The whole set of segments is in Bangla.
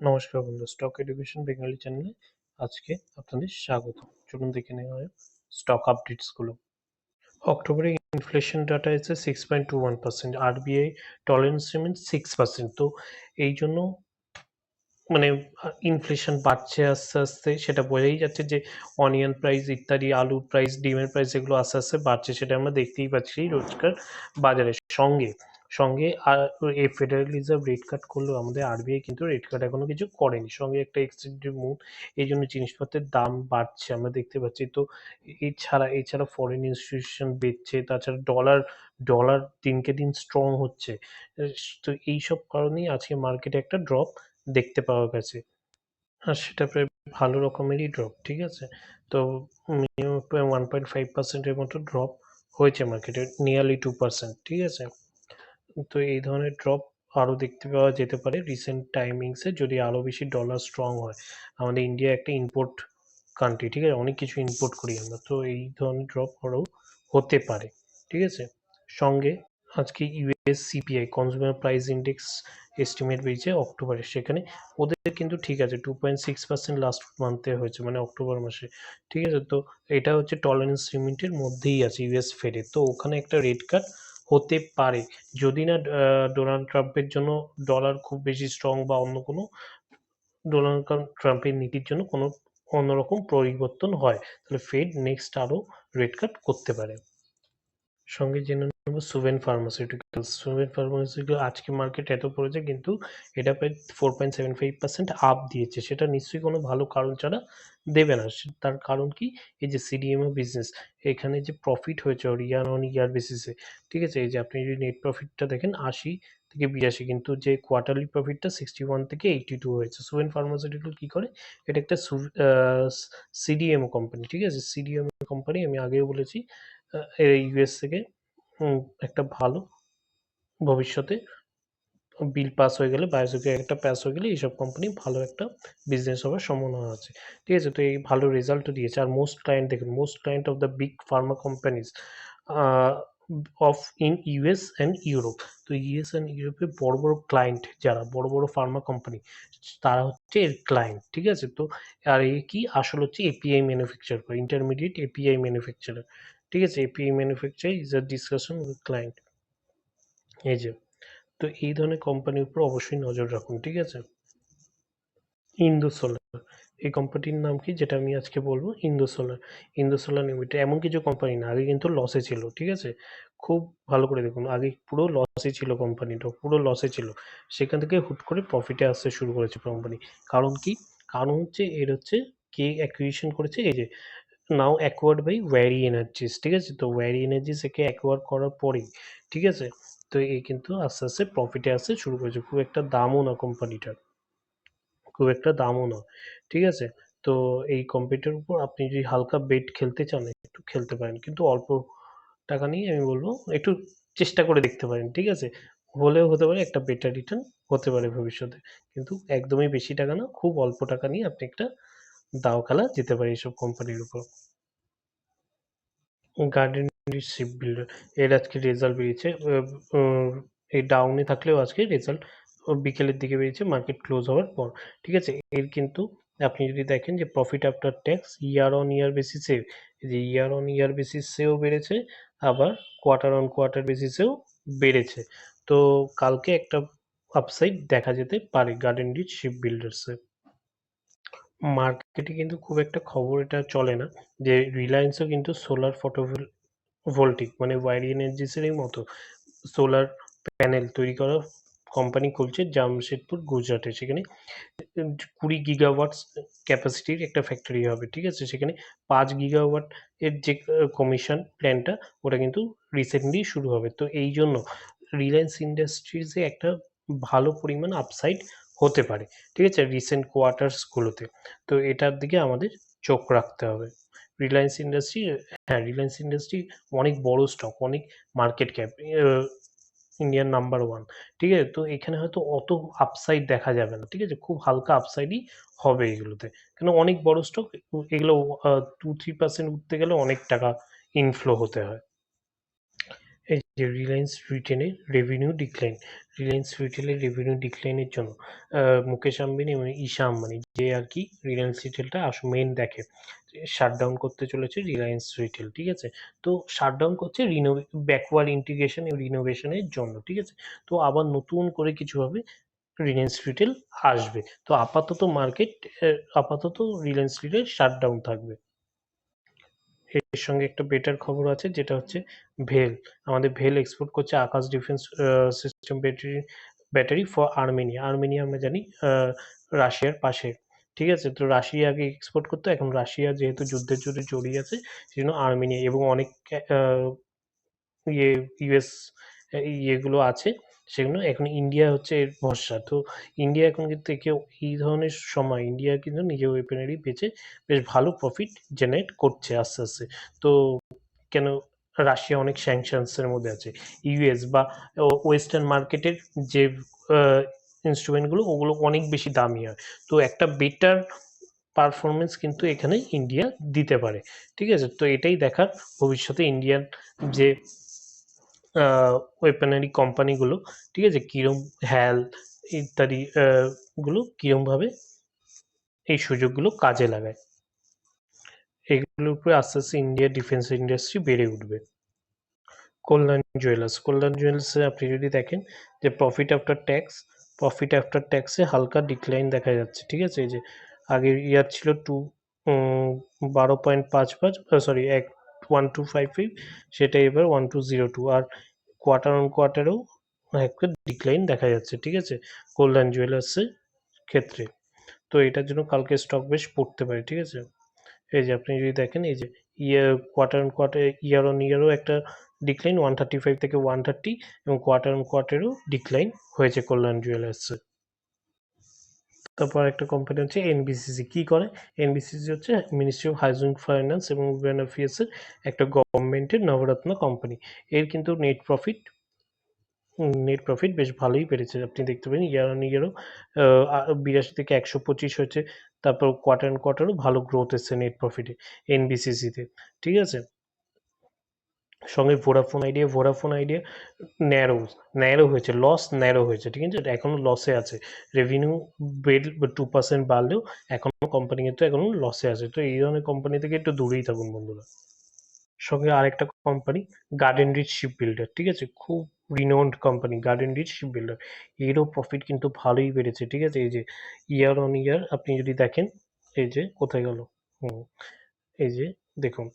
নমস্কার বন্ধু স্টক এডুকেশন বেঙ্গলি চ্যানেলে আজকে আপনাদের স্বাগত। চলুন দেখে নেওয়া হয় স্টক আপডেটসগুলো। অক্টোবরে ইনফ্লেশন ডাটা এসে six point two one percent RBI tolerance রিমেন্ট six percent তো এই জন্য মানে ইনফ্লেশন বাড়ছে আস্তে আস্তে, সেটা বোঝাই যাচ্ছে যে অনিয়ন প্রাইস ইত্যাদি আলুর প্রাইস ডিমের প্রাইস এগুলো আস্তে আস্তে বাড়ছে, সেটা আমরা দেখতেই পাচ্ছি রোজকার বাজারের সঙ্গে। সঙ্গে আর এই ফেডারেল রিজার্ভ রেট কাট করলেও আমাদের আরবিআই কিন্তু রেট কাট এখনও কিছু করেনি। সঙ্গে একটা এক্সচেঞ্জের মুভ এই জন্য জিনিসপত্রের দাম বাড়ছে, আমরা দেখতে পাচ্ছি। তো এছাড়া এছাড়া ফরেন ইনস্টিটিউশন বেচছে, তাছাড়া ডলার ডলার দিনকে দিন স্ট্রং হচ্ছে। তো এইসব কারণেই আজকে মার্কেটে একটা ড্রপ দেখতে পাওয়া গেছে। আর সেটা প্রায় ভালো রকমেরই ড্রপ ঠিক আছে? তো মিনিমাম ওয়ান পয়েন্ট ফাইভ পার্সেন্টের মতো ড্রপ হয়েছে মার্কেটে নিয়ারলি টু পার্সেন্ট ঠিক আছে? তো এই ধরনের ড্রপ আরও দেখতে পাওয়া যেতে পারে রিসেন্ট টাইমিংসে যদি আরও বেশি ডলার স্ট্রং হয়। আমাদের ইন্ডিয়া একটা ইম্পোর্ট কান্ট্রি ঠিক আছে? অনেক কিছু ইম্পোর্ট করি আমরা, তো এই ধরনের ড্রপ আরও হতে পারে, ঠিক আছে? সঙ্গে আজকে US CPI consumer price index estimate বেরিয়েছে অক্টোবরে, সেখানে ওদের কিন্তু ঠিক আছে two point six percent last মান্থে হয়েছে মানে অক্টোবর মাসে, ঠিক আছে? তো এটা হচ্ছে টলারেন্স লিমিটের মধ্যেই আছে ইউএস ফেডে তো ওখানে একটা রেট কাট হতে পারে। যদি না ডোনাল্ড ট্রাম্পের জন্য ডলার খুব বেশি স্ট্রং বা অন্য কোনো, ডোনাল্ড ট্রাম্পের নীতির জন্য কোনো অন্যরকম পরিবর্তন হয়, তাহলে ফেড নেক্সট আরও রেট কাট করতে পারে। সঙ্গে জেনে নেব সুভেন ফার্মাসিউটিক্যাল সুভেন ফার্মাসিউটিক্যাল আজকে মার্কেট এত পড়েছে, কিন্তু এটা প্রায় four point seven five percent up দিয়েছে। সেটা নিশ্চয়ই কোনো ভালো কারণ ছাড়া দেবে না। তার কারণ কি? এই যে সিডিএমও বিজনেস এখানে যে প্রফিট হয়েছে ওর ইয়ার অন ইয়ার বেসিসে ঠিক আছে? এই যে আপনি যদি নেট প্রফিটটা দেখেন, আশি থেকে বিরাশি, কিন্তু যে কোয়ার্টারলি প্রফিটটা সিক্সটি ওয়ান থেকে এইটি টু হয়েছে। সুভেন ফার্মাসিউটিক্যাল কী করে? এটা একটা সিডিএমও কোম্পানি ঠিক আছে? সিডিএমও কোম্পানি আমি আগেও বলেছি ইউএস থেকে একটা ভালো ভবিষ্যতে বিল পাস হয়ে গেলে বায়োসিকের একটা পাস হয়ে গেলে, এইসব কোম্পানি ভালো একটা বিজনেস হওয়ার সম্ভাবনা আছে। ঠিক আছে? তো এই ভালো রেজাল্টও দিয়েছে। আর মোস্ট ক্লায়েন্ট দেখুন most client of the big pharma companies of in US and Europe তো ইউএস অ্যান্ড ইউরোপে বড় বড় ক্লায়েন্ট যারা, বড় বড় ফার্মা কোম্পানি তারা হচ্ছে এর ক্লায়েন্ট ঠিক আছে? তো আর এই কি? আসল হচ্ছে এপিআই ম্যানুফ্যাকচার করে ইন্টারমিডিয়েট এপিআই ম্যানুফ্যাকচারার ঠিক আছে API manufacture is a discussion with client এই যে, তো এই ধরনের কোম্পানির উপর অবশ্যই নজর রাখুন, ঠিক আছে? ইন্দো সোলার এই কোম্পানির নাম কি যেটা আমি আজকে বলব? Indo solar Indo solar limited এমন কিছু কোম্পানি না, আগে কিন্তু লসে ছিল, ঠিক আছে? খুব ভালো করে দেখুন, আগে পুরো লসে ছিল কোম্পানিটা পুরো লসে ছিল। সেখান থেকে হুট করে প্রফিটে আসতে শুরু করেছে কোম্পানি কারণ কি? কারণ হচ্ছে, এর হচ্ছে, কে অ্যাকুইশন করেছে? এই যে now acquired by Waaree Energies ঠিক আছে? তো ওয়ারি এনার্জিস একে অ্যাকোয়ার্ড করার পরেই, ঠিক আছে? তো এই কিন্তু আস্তে আস্তে প্রফিটে আসতে শুরু করেছে। খুব একটা দামও না কোম্পানিটার খুব একটা দামও না, ঠিক আছে? তো এই কম্পিউটার উপর আপনি যদি হালকা বেট খেলতে চান, একটু খেলতে পারেন। কিন্তু অল্প টাকা নিয়ে আমি বলব, একটু চেষ্টা করে দেখতে পারেন, ঠিক আছে? হলেও হতে পারে একটা বেটার রিটার্ন হতে পারে ভবিষ্যতে। কিন্তু একদমই বেশি টাকা না, খুব অল্প টাকা নিয়ে আপনি একটা দাও খেলা যেতে পারে এইসব কোম্পানির উপর। গার্ডেন শিপ বিল্ডার এর আজকে রেজাল্ট বেরিয়েছে এই ডাউনে থাকলেও আজকে রেজাল্ট বিকেলের দিকে বেরিয়েছে মার্কেট ক্লোজ হওয়ার পর। ঠিক আছে? এর কিন্তু আপনি যদি দেখেন যে profit after tax year on year বেসিসে যে ইয়ার অন ইয়ার বেসিসেও বেড়েছে, আবার কোয়ার্টার অন কোয়ার্টার বেসিসেও বেড়েছে। তো কালকে একটা আপসাইড দেখা যেতে পারে গার্ডেন রিচ শিপ বিল্ডার্সে মার্কেটে কিন্তু খুব একটা খবর এটা চলে না, যে রিলায়েন্সও কিন্তু সোলার ফটো ভোল্টিক মানে ওয়ারি এনার্জিসেরই মতো সোলার প্যানেল তৈরি করা কোম্পানি খুলছে জামশেদপুর, গুজরাটে। সেখানে কুড়ি গিগাওয়াটস ক্যাপাসিটির একটা ফ্যাক্টরি হবে, ঠিক আছে? সেখানে পাঁচ গিগাওয়াট এর যে কমিশন প্ল্যানটা ওটা কিন্তু রিসেন্টলি শুরু হবে। তো এই জন্য রিলায়েন্স ইন্ডাস্ট্রিজে একটা ভালো পরিমাণ আপসাইড হতে পারে, ঠিক আছে? রিসেন্ট কোয়ার্টার্সগুলোতে তো এটার দিকে আমাদের চোখ রাখতে হবে। রিলায়েন্স ইন্ডাস্ট্রি হ্যাঁ রিলায়েন্স ইন্ডাস্ট্রি অনেক বড় স্টক অনেক market cap Indian number one ঠিক আছে? তো এখানে হয়তো অত আপসাইড দেখা যাবে না, ঠিক আছে? খুব হালকা আপসাইডই হবে এগুলোতে। কেন? অনেক বড় স্টক এগুলো টু থ্রি পার্সেন্ট উঠতে গেলে অনেক টাকা ইনফ্লো হতে হয়। এই যে রিলায়েন্স রিটেনের রেভিনিউ ডিক্লাইন রিলায়েন্স রিটেলের রেভিনিউ ডিক্লাইনের জন্য মুকেশ আম্বানি এবং ঈশা আম্বানি যে আর কি রিলায়েন্স রিটেলটা আস মেন দেখে শাটডাউন করতে চলেছে রিলায়েন্স রিটেল ঠিক আছে? তো শাটডাউন করছে রিনোভে ব্যাকওয়ার্ড ইন্টিগ্রেশন এবং রিনোভেশনের জন্য, ঠিক আছে? তো আবার নতুন করে কিছু হবে রিলায়েন্স রিটেল আসবে। তো আপাতত মার্কেট আপাতত রিলায়েন্স রিটেল শাটডাউন থাকবে। এর সঙ্গে একটা বেটার খবর আছে, যেটা হচ্ছে ভেল আমাদের ভেল এক্সপোর্ট করছে Akash defence system battery battery for Armenia Armenia আমরা জানি রাশিয়ার পাশে। ঠিক আছে? তো রাশিয়া আগে এক্সপোর্ট করতো, এখন রাশিয়া যেহেতু যুদ্ধের জন্য জড়িয়ে আছে সেই জন্য আর্মেনিয়া এবং অনেক ইয়ে ইউএস ইয়েগুলো আছে। সেগুলো এখন ইন্ডিয়া হচ্ছে এর ভরসা। তো ইন্ডিয়া এখন কিন্তু কেউ এই ধরনের সময় ইন্ডিয়া কিন্তু নিজের ওয়েপেনারি বেচে বেশ ভালো প্রফিট জেনারেট করছে আস্তে আস্তে। তো কেন রাশিয়া অনেক স্যাংশনসের মধ্যে আছে। ইউএস বা ওয়েস্টার্ন মার্কেটের যে ইনস্ট্রুমেন্টগুলো ওগুলো অনেক বেশি দামি হয়। তো একটা বেটার পারফরমেন্স কিন্তু এখানে ইন্ডিয়া দিতে পারে। ঠিক আছে? তো এটাই দেখার ভবিষ্যতে ইন্ডিয়ান যে ওয়েপেনারি কোম্পানিগুলো ঠিক আছে? কিরম হ্যাল ইত্যাদি গুলো কীরমভাবে এই সুযোগগুলো কাজে লাগায়। এগুলোর উপরে আস্তে আস্তে ইন্ডিয়ার ডিফেন্স ইন্ডাস্ট্রি বেড়ে উঠবে। কল্যাণ জুয়েলার্স কল্যাণ জুয়েলার্সে আপনি যদি দেখেন যে profit after tax profit after ট্যাক্সে হালকা ডিক্লাইন দেখা যাচ্ছে, ঠিক আছে? এই যে আগের ইয়ার ছিল টু বারো পয়েন্ট পাঁচ পাঁচ সরি এক ওয়ান টু ফাইভ ফাইভ সেটা এবার ওয়ান টু জিরো টু আর কোয়ার্টার অন কোয়ার্টারেও একটা ডিক্লাইন দেখা যাচ্ছে, ঠিক আছে? কল্যাণ জুয়েলার্সের ক্ষেত্রে। তো এটার জন্য কালকে স্টক বেশ পড়তে পারে, ঠিক আছে? এই যে আপনি যদি দেখেন, এই যে year quarter on quarter year on ইয়ারও একটা ডিক্লাইন ওয়ান থার্টি ফাইভ থেকে ওয়ান থার্টি এবং কোয়ার্টার অন কোয়ার্টারও ডিক্লাইন হয়েছে কল্যাণ জুয়েলার্সে তারপর একটা কোম্পানি হচ্ছে এনবিসিসি কি করে? এনবিসিসি হচ্ছে মিনিস্ট্রি অফ হাউজিং ফাইন্যান্স এবং উইমেন অ্যাফেয়ার্সের একটা গভর্নমেন্টের নবরত্ন কোম্পানি এর কিন্তু নেট প্রফিট নেট প্রফিট বেশ ভালোই বেড়েছে। আপনি দেখতে পাবেন ইয়ার অন ইয়ারও বিরাশি থেকে একশো পঁচিশ হয়েছে। তারপর কোয়ার্টার অন কোয়ার্টারও ভালো গ্রোথ এসছে নেট প্রফিটে এনবিসিসিতে ঠিক আছে? সঙ্গে Vodafone Idea Vodafone Idea narrow narrow হয়েছে লস ন্যারো হয়েছে, ঠিক আছে? এখনও লসে আছে। রেভিনিউ বেড টু পার্সেন্ট বাড়লেও এখনও কোম্পানি কিন্তু এখনও লসে আছে। তো এই ধরনের কোম্পানি থেকে একটু দূরেই থাকুন বন্ধুরা। সঙ্গে আরেকটা company garden reach ship builder ঠিক আছে? খুব renowned company garden reach ship builder এরও প্রফিট কিন্তু ভালোই বেড়েছে, ঠিক আছে? এই যে ইয়ার অন ইয়ার আপনি যদি দেখেন, এই যে কোথায় গেল? হুম, এই যে দেখুন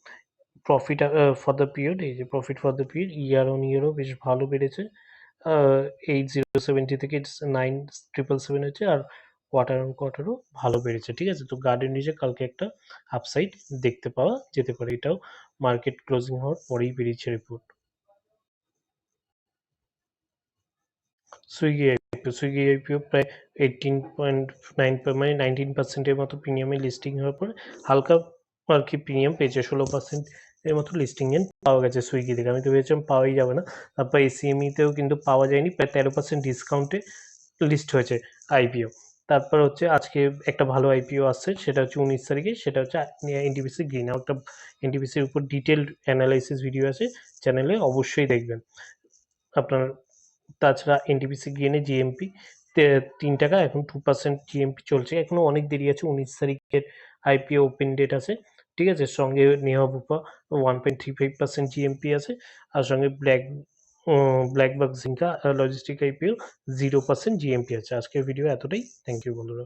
প্রফিট ফর দ্য পিরিয়ড এই যে profit for the period year on ইয়ারও বেশ ভালো বেড়েছে। এইট জিরো সেভেন্টি থেকে নাইন ট্রিপল সেভেন হচ্ছে আর কোয়ার্টার অন কোয়ার্টারও ভালো বেড়েছে, ঠিক আছে? তো গার্ডেন রিচে কালকে একটা আপসাইড দেখতে পাওয়া যেতে পারে, এটাও মার্কেট ক্লোজিং হওয়ার পরেই বেরিয়েছে report Swiggy IPO Swiggy IPO প্রায় এইটিন পয়েন্ট নাইন মানে নাইনটিন পার্সেন্টের মতো প্রিমিয়ামে লিস্টিং হওয়ার পরে হালকা আর কি প্রিমিয়াম পেয়েছে, ষোলো পার্সেন্ট এর মতো লিস্টিং এন পাওয়া গেছে সুইগি থেকে। আমি তো ভেবেছিলাম পাওয়াই যাবে না। তারপর এসিএমইতেও কিন্তু পাওয়া যায়নি, প্রায় তেরো পার্সেন্ট ডিসকাউন্টে লিস্ট হয়েছে আইপিও তারপর হচ্ছে আজকে একটা ভালো আইপিও আসছে, সেটা হচ্ছে উনিশ তারিখে, সেটা হচ্ছে এনটিপিসি গ্রিন আউটটা এনটিপিসির উপর ডিটেলড অ্যানালাইসিস ভিডিও আছে চ্যানেলে অবশ্যই দেখবেন। আপনার তাছাড়া এনটিপিসি গ্রিনে জিএমপি তিন টাকা, এখন টু পার্সেন্ট জিএমপি চলছে। এখনও অনেক দেরি আছে, উনিশ তারিখের আইপিও ওপেন ডেট আছে। ঠিক আছে? সঙ্গে Neha Bupa one point three five percent GMP আছে। আর সঙ্গে black black Blackbuck Zinka logistic IPO zero percent GMP আছে। আজকের ভিডিও এতটাই। থ্যাংক ইউ বন্ধুরা।